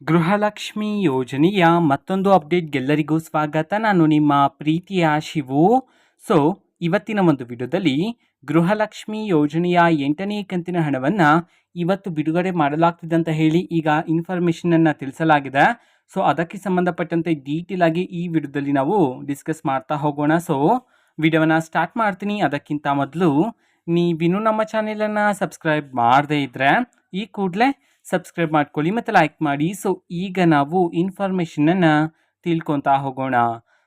ಗೃಹಲಕ್ಷ್ಮಿ ಯೋಜನೆಯ ಮತ್ತೊಂದು ಅಪ್ಡೇಟ್ಗೆಲ್ಲರಿಗೂ ಸ್ವಾಗತ. ನಾನು ನಿಮ್ಮ ಪ್ರೀತಿಯ ಶಿವು. ಸೊ ಇವತ್ತಿನ ಒಂದು ವಿಡಿಯೋದಲ್ಲಿ ಗೃಹಲಕ್ಷ್ಮಿ ಯೋಜನೆಯ ಎಂಟನೇ ಕಂತಿನ ಹಣವನ್ನು ಇವತ್ತು ಬಿಡುಗಡೆ ಮಾಡಲಾಗ್ತಿದೆ ಅಂತ ಹೇಳಿ ಈಗ ಇನ್ಫಾರ್ಮೇಷನನ್ನು ತಿಳಿಸಲಾಗಿದೆ. ಸೊ ಅದಕ್ಕೆ ಸಂಬಂಧಪಟ್ಟಂತೆ ಡೀಟೇಲ್ ಆಗಿ ಈ ವಿಡಿಯೋದಲ್ಲಿ ನಾವು ಡಿಸ್ಕಸ್ ಮಾಡ್ತಾ ಹೋಗೋಣ. ಸೊ ವಿಡಿಯೋನ ಸ್ಟಾರ್ಟ್ ಮಾಡ್ತೀನಿ. ಅದಕ್ಕಿಂತ ಮೊದಲು ನೀವಿನ್ನೂ ನಮ್ಮ ಚಾನೆಲನ್ನು ಸಬ್ಸ್ಕ್ರೈಬ್ ಮಾಡದೇ ಇದ್ದರೆ ಈ ಕೂಡಲೇ ಸಬ್ಸ್ಕ್ರೈಬ್ ಮಾಡ್ಕೊಳ್ಳಿ ಮತ್ತು ಲೈಕ್ ಮಾಡಿ. ಸೊ ಈಗ ನಾವು ಇನ್ಫಾರ್ಮೇಷನನ್ನು ತಿಳ್ಕೊತಾ ಹೋಗೋಣ.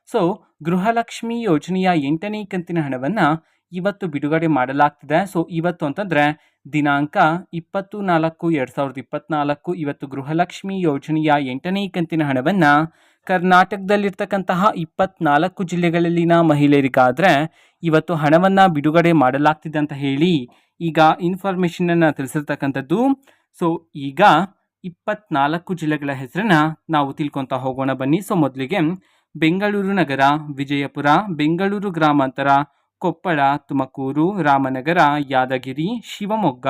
ಸೊ ಗೃಹಲಕ್ಷ್ಮಿ ಯೋಜನೆಯ ಎಂಟನೇ ಕಂತಿನ ಹಣವನ್ನು ಇವತ್ತು ಬಿಡುಗಡೆ ಮಾಡಲಾಗ್ತಿದೆ. ಸೊ ಇವತ್ತು ಅಂತಂದರೆ ದಿನಾಂಕ ಇಪ್ಪತ್ತು ನಾಲ್ಕು ಎರಡು ಸಾವಿರದ ಇಪ್ಪತ್ತ್ನಾಲ್ಕು ಇವತ್ತು ಗೃಹಲಕ್ಷ್ಮಿ ಯೋಜನೆಯ ಎಂಟನೇ ಕಂತಿನ ಹಣವನ್ನು ಕರ್ನಾಟಕದಲ್ಲಿರ್ತಕ್ಕಂತಹ ಇಪ್ಪತ್ನಾಲ್ಕು ಜಿಲ್ಲೆಗಳಲ್ಲಿನ ಮಹಿಳೆಯರಿಗಾದರೆ ಇವತ್ತು ಹಣವನ್ನು ಬಿಡುಗಡೆ ಮಾಡಲಾಗ್ತಿದೆ ಅಂತ ಹೇಳಿ ಈಗ ಇನ್ಫಾರ್ಮೇಷನನ್ನು ತಿಳಿಸಿರ್ತಕ್ಕಂಥದ್ದು. ಸೊ ಈಗ ಇಪ್ಪತ್ನಾಲ್ಕು ಜಿಲ್ಲೆಗಳ ಹೆಸರನ್ನ ನಾವು ತಿಳ್ಕೊತಾ ಹೋಗೋಣ ಬನ್ನಿ. ಸೊ ಮೊದಲಿಗೆ ಬೆಂಗಳೂರು ನಗರ, ವಿಜಯಪುರ, ಬೆಂಗಳೂರು ಗ್ರಾಮಾಂತರ, ಕೊಪ್ಪಳ, ತುಮಕೂರು, ರಾಮನಗರ, ಯಾದಗಿರಿ, ಶಿವಮೊಗ್ಗ,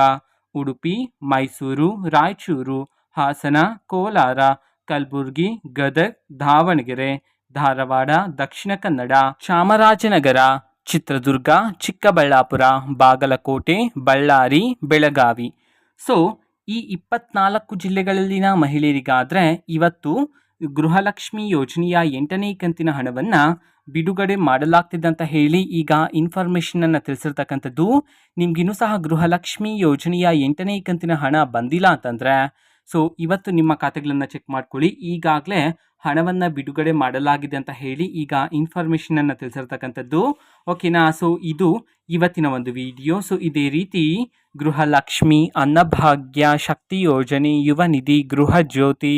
ಉಡುಪಿ, ಮೈಸೂರು, ರಾಯಚೂರು, ಹಾಸನ, ಕೋಲಾರ, ಕಲಬುರಗಿ, ಗದಗ್, ದಾವಣಗೆರೆ, ಧಾರವಾಡ, ದಕ್ಷಿಣ ಕನ್ನಡ, ಚಾಮರಾಜನಗರ, ಚಿತ್ರದುರ್ಗ, ಚಿಕ್ಕಬಳ್ಳಾಪುರ, ಬಾಗಲಕೋಟೆ, ಬಳ್ಳಾರಿ, ಬೆಳಗಾವಿ. ಸೊ ಈ ಇಪ್ಪತ್ನಾಲ್ಕು ಜಿಲ್ಲೆಗಳಲ್ಲಿನ ಮಹಿಳೆಯರಿಗಾದರೆ ಇವತ್ತು ಗೃಹಲಕ್ಷ್ಮಿ ಯೋಜನೆಯ ಎಂಟನೇ ಕಂತಿನ ಹಣವನ್ನು ಬಿಡುಗಡೆ ಮಾಡಲಾಗ್ತಿದೆ ಅಂತ ಹೇಳಿ ಈಗ ಇನ್ಫಾರ್ಮೇಷನನ್ನು ತಿಳಿಸಿರ್ತಕ್ಕಂಥದ್ದು. ನಿಮ್ಗಿನ್ನೂ ಸಹ ಗೃಹಲಕ್ಷ್ಮಿ ಯೋಜನೆಯ ಎಂಟನೇ ಕಂತಿನ ಹಣ ಬಂದಿಲ್ಲ ಅಂತಂದರೆ ಸೊ ಇವತ್ತು ನಿಮ್ಮ ಖಾತೆಗಳನ್ನು ಚೆಕ್ ಮಾಡ್ಕೊಳ್ಳಿ. ಈಗಾಗಲೇ ಹಣವನ್ನು ಬಿಡುಗಡೆ ಮಾಡಲಾಗಿದೆ ಅಂತ ಹೇಳಿ ಈಗ ಇನ್ಫಾರ್ಮೇಷನನ್ನು ತಿಳಿಸಿರ್ತಕ್ಕಂಥದ್ದು. ಓಕೆನಾ ಸೊ ಇದು ಇವತ್ತಿನ ಒಂದು ವಿಡಿಯೋ ಸೊ ಇದೇ ರೀತಿ ಗೃಹಲಕ್ಷ್ಮಿ, ಅನ್ನಭಾಗ್ಯ, ಶಕ್ತಿ ಯೋಜನೆ, ಯುವ ನಿಧಿ, ಗೃಹ ಜ್ಯೋತಿ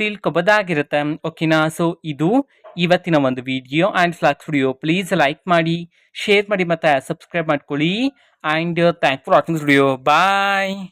ತಿಳ್ಕೊಬೋದಾಗಿರುತ್ತೆ. ಓಕೆನಾ ಸೊ ಇದು ಇವತ್ತಿನ ಒಂದು video and flax video please like ಮಾಡಿ ಶೇರ್ ಮಾಡಿ ಮತ್ತು ಸಬ್ಸ್ಕ್ರೈಬ್ ಮಾಡ್ಕೊಳ್ಳಿ. And thank for watching video bye